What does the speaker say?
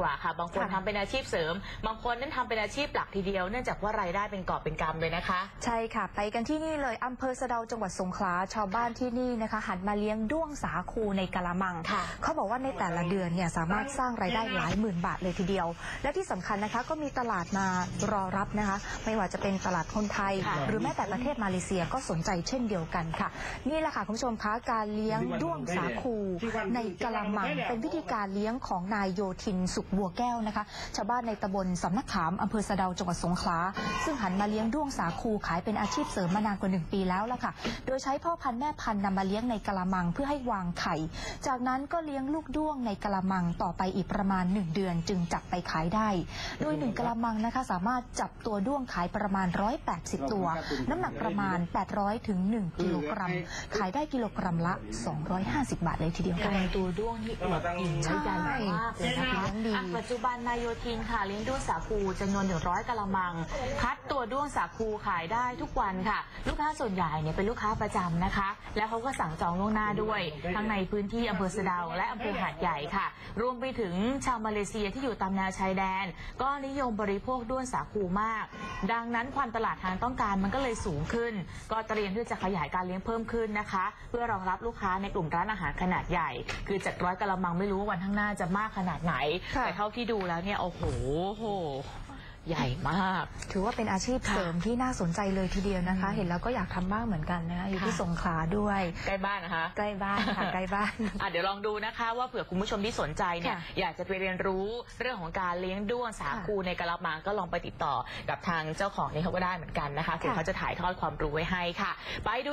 กว่าค่ะ บางคนค่ะ ทำเป็นอาชีพเสริม บางคนนั้นทำเป็นอาชีพหลักทีเดียว เนื่องจากว่ารายได้เป็นกอบเป็นกำเลยนะคะ ใช่ค่ะ ไปกันที่นี่เลยอำเภอสะเดาจังหวัดสงขลาชาวบ้านที่นี่นะคะ หันมาเลี้ยงด้วงสาคูในกะละมัง ค่ะ เขาบอกว่าในแต่ละเดือนเนี่ยสามารถสร้างรายได้หลายหมื่นบาทเลยทีเดียว และที่สำคัญนะคะก็มีตลาดมารอรับนะคะ ไม่ว่าจะเป็นตลาดคนไทย ค่ะ หรือแม้แต่ประเทศมาเลเซียก็สนใจเช่นเดียวกันค่ะ นี่แหละค่ะคุณผู้ชมคะการเลี้ยงด้วงสาคูในกะละมังเป็นวิธีการเลี้ยงของนายโยธินสุขบัวแก้วนะคะ ชาวบ้านในตำบลสำนักขามอำเภอสะเดาจังหวัดสงขลา ซึ่งหันมาเลี้ยงด้วงสาคูขายเป็นอาชีพเสริมมานานกว่าหนึ่งปีแล้วละค่ะ โดยใช้พ่อพันธุ์แม่พันธุ์นำมาเลี้ยงในกะละมังเพื่อให้วางไข่ จากนั้นก็เลี้ยงลูกด้วงในกะละมังต่อไปอีกประมาณ 1 เดือนจึงจับไปขายได้ โดย1กะละมังนะคะสามารถจับตัวด้วงขายประมาณ 180 ตัว น้ำหนักประมาณ 800ถึง1กิโลกรัม ขายได้กิโลกรัมละ 250 บาทเลยทีเดียวค่ะตัวด้วงที่อวบอิ่มและใหญ่มากเลยนะคะเลี้ยงดีอะปัจจุบันนายโยธินค่ะเลี้ยงด้วงสาคูจำนวนหนึ่งร้อยกะละมัง คัดตัวด้วงสาคูขายได้ทุกวันค่ะ ลูกค้าส่วนใหญ่เนี่ยเป็นลูกค้าประจำนะคะ แล้วเขาก็สั่งจองล่วงหน้าด้วย ทั้งในพื้นที่อำเภอสะเดาและอำเภอหาดใหญ่ค่ะ รวมไปถึงชาวมาเลเซียที่อยู่ตามแนวชายแดน ก็นิยมบริโภคด้วงสาคูมาก ดังนั้นความตลาดทางต้องการมันก็เลยสูงขึ้น ก็เตรียมที่จะขยายการเลี้ยงเพิ่มขึ้นนะคะ เพื่อรองรับลูกค้าในกลุ่มร้านอาหารขนาดใหญ่ คือจากร้อยกะละมังไม่รู้ว่าวันข้างหน้าจะมากขนาดไหน ค่ะแต่เท่าที่ดูแล้วเนี่ยโอ้โหโห ใหญ่มาก ถือว่าเป็นอาชีพเสริมที่น่าสนใจเลยทีเดียวนะคะ เห็นแล้วก็อยากทำบ้างเหมือนกันนะคะอยู่ที่ค่ะสงขลาด้วย ใกล้บ้านนะคะ ใกล้บ้านค่ะ ใกล้บ้าน อะเดี๋ยวลองดูนะคะว่าเผื่อคุณผู้ชมที่สนใจเนี่ยค่ะอยากจะไปเรียนรู้เรื่องของการเลี้ยงด้วงสาคูในกะละมังก็ลองไปติดต่อกับทางเจ้าของนี่เขาก็ได้เหมือนกันนะคะถึงค่ะ เขาจะถ่ายทอดความรู้ไว้ให้ค่ะ ไปดู